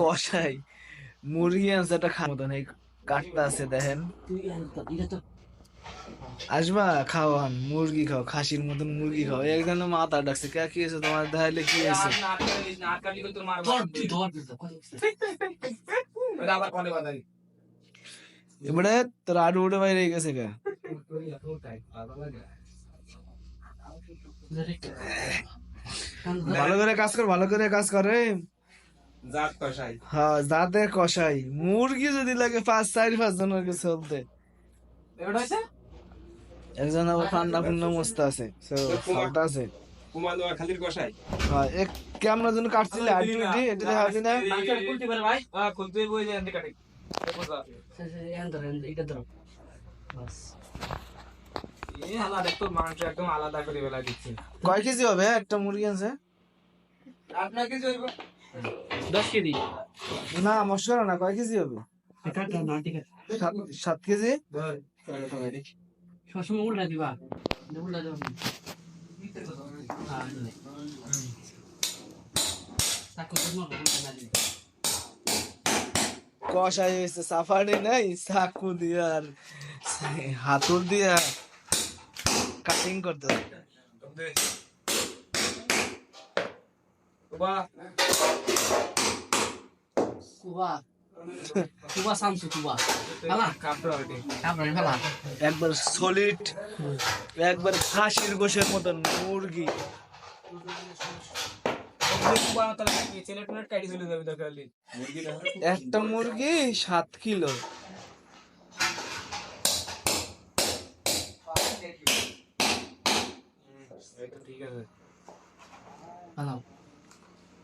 কষাই মুরগি আনছে একটা খাওয়ার মতন এই কাঠটা আছে দেখেন। তুই এটা তো আসবা খাওয়ান মুরগি খাও খাসির মতন মুরগি খাও। একজন মাথা ডাকছে কে কি হয়েছে? তোমার দেখাইলে কি হয়েছে? ধর তুই ধর এবারে তোর আডু উঠে বাইরে গেছে কে ভালো করে কাজ কর ভালো করে কাজ করে জাত কষাই হ্যাঁ কষাই। মুরগি যদি লাগে পাঁচ চার পাঁচ জনের কাছে চলতে। একজন আবার ঠান্ডা ফুন্ডা মস্ত আছে আছে। খালির কষাই? হ্যাঁ এক জন্য কাটছিলে আডু উঠি এটা দেখাবি না। খুলতে পারে ভাই। খুলতে বই যে এন্ডে কাটে। এটা ধর। বাস। এই হালা দেখতো মাংস একদম আলাদা করে বেলা দিচ্ছে। কয় কেজি হবে একটা মুরগি আছে আপনার দশ কেজি? না মশলা না কয় কেজি হবে? সাত- কেজি? সবসময় উল্টা দিবা। উল্টা দেবা। হ্যাঁ হয়েছে সাফারি নাই চাকু দিয়ে আর হাতুর দিয়ে কাটিং করতে হবে। বাহ কুবা কুবা কুবা হালা কাপড় হালা একবার সলিড একবার খাসির গোশের মতন মুরগি। একটা মুরগি সাত কিলো। ঠিক আছে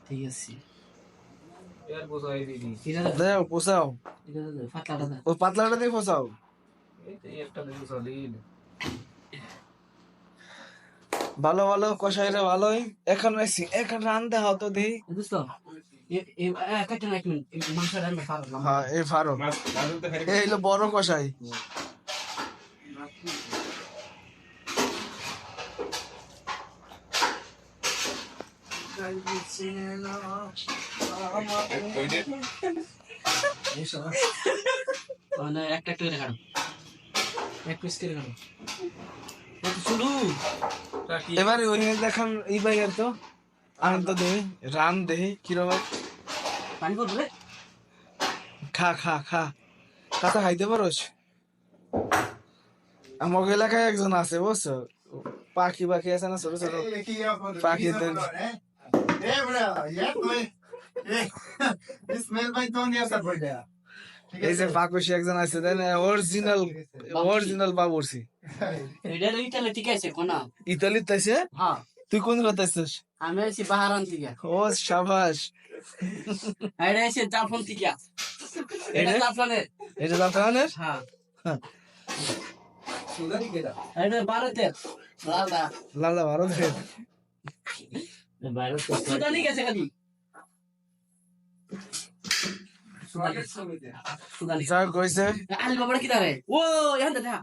ঠিক আছে। দাও পোষাও পাতলাটা দিয়ে পোষাও এই ভালো ভালো কষাইরা ভালোই। এখন এসি এখন রান্ধতে হতো দি। দোস্ত এ এ কাটে না এক মিনিট মাংস রান্না পারলাম হ্যাঁ এই এই হলো বড় কষাই। একটা একটা করে কাটো এক পিস করে কাটো এত এবারে ওই দেখান এই বাইকের তো আনন্দ দে রান দে কীরকম? পানি খা খা খা। কাঁচা খাইতে পারোস? আমার এলাকায় একজন আছে বুঝছ? পাখি পাখি আছে না ছোট ছোট। এই যে পাকুশি একজন আছে দেন অরিজিনাল অরিজিনাল বাবুরছি এটা ইটালে ঠিক আছে কোনা? ইতালি তাইছে হ্যাঁ। তুই কোন কথা আছিস আমি আছি বাহারান থেকে। ও সাবাস। এটা এসে জাফন থেকে। এটা? জাফনের এটা জাফরানের? হ্যাঁ। হ্যাঁ। এটা। ভারতের। লালদা। লালা ভারত সুদানি গেছে খালি সুদানি সুদানি যা কইছে আলি বাবার কি দাঁড়ায় ও এখান দেখা